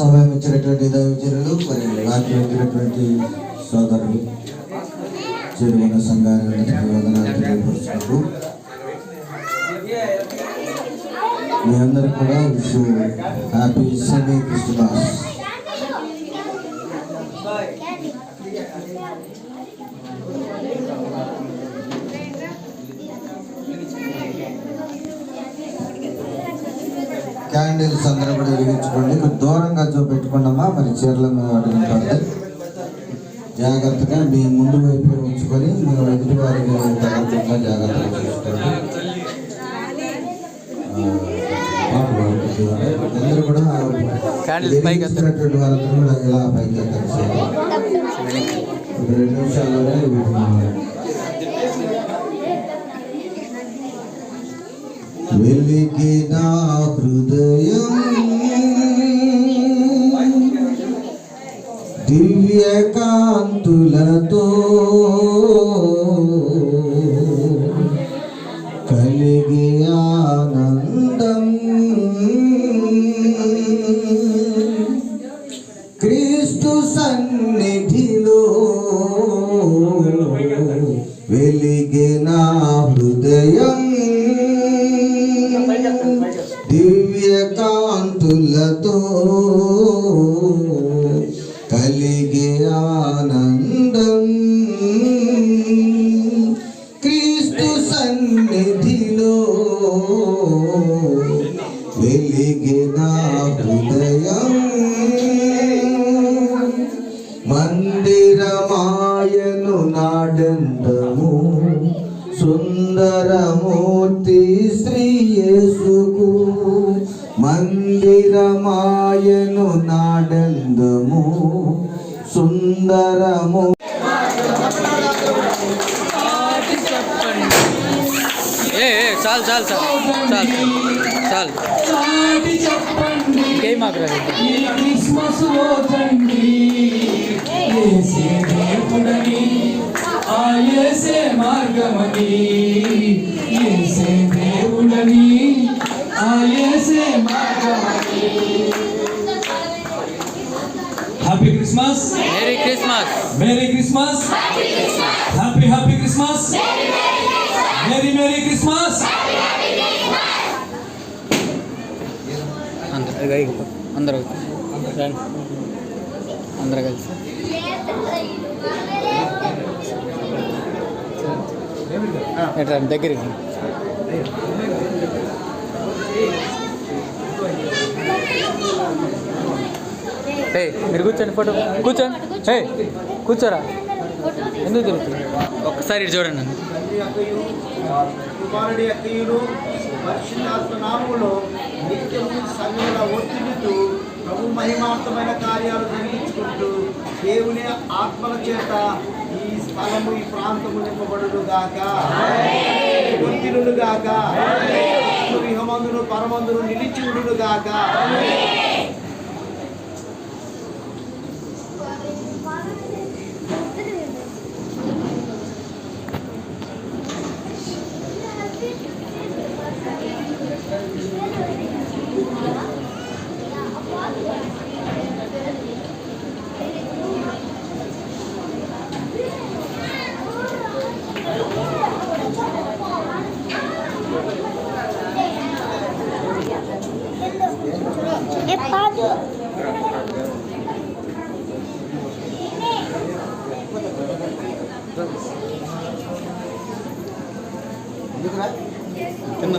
సమయం ఇచ్చినటువంటి దైవచరులు మరి రాత్రి వచ్చినటువంటి సోదరులు. చేరుకున్న సంఘాన్ని వందనాలు తెలియపరుచుకుంటూ మీ అందరూ కూడా wish happy semi Christmas. Candles అందరూ కూడా వెలిగించుకోండి. మీరు దూరంగా చూపెట్టుకున్నామా మరి చీరల మీద పడతాయి జాగ్రత్తగా మీ ముందు వైపు ఉంచుకొని మీ ఎదుటి వారికి తగ్గకుండా జాగ్రత్తగా చూసుకోండి. అందరూ కూడా. వెలిగించినటువంటి వాళ్ళందరూ కూడా ఇలా పైకి రెండు నిమిషాల్లోనే వెలిగి నా హృదయం. దివ్యకాంతులతో కాంతులతో కలిగే ఆనందం. క్రీస్తు సన్నిధిలో వెలిగిన హృదయం. మందిరమాయను నాడందము. సుందరమూర్తి శ్రీ యేసుకు మందిరమాయను నాడందము సుందరము చాలు చాలు చాలు చాలు చాలు. ఇంకేం ఈ క్రిస్మస్ ఏసే మార్గమని. Happy Christmas merry Christmas merry Christmas happy happy Christmas merry merry Christmas అందరు అందరూ కలిసి. ఎట్లా దగ్గరికి. ఏ మీరు కూర్చోండి ఫోటో. కూర్చోండి. ఏ కూర్చోరా. ఎందుకు తిరుగుతుంది ఒక్కసారి ఇటు చూడండి నన్ను. కుమారుడి అక్కయ్యను పరిశుద్ధాత్మ నామములో నిత్యము సంఘముల ఒత్తిడితో ప్రభు మహిమార్థమైన కార్యాలు జరిగించుకుంటూ దేవుని ఆత్మల చేత ఈ స్థలము ఈ ప్రాంతము నింపబడును గాక. ఒత్తిడును గాక విహమందును పరమందును నిలిచి ఉండును గాక. baju. Ini. Kena. Kena.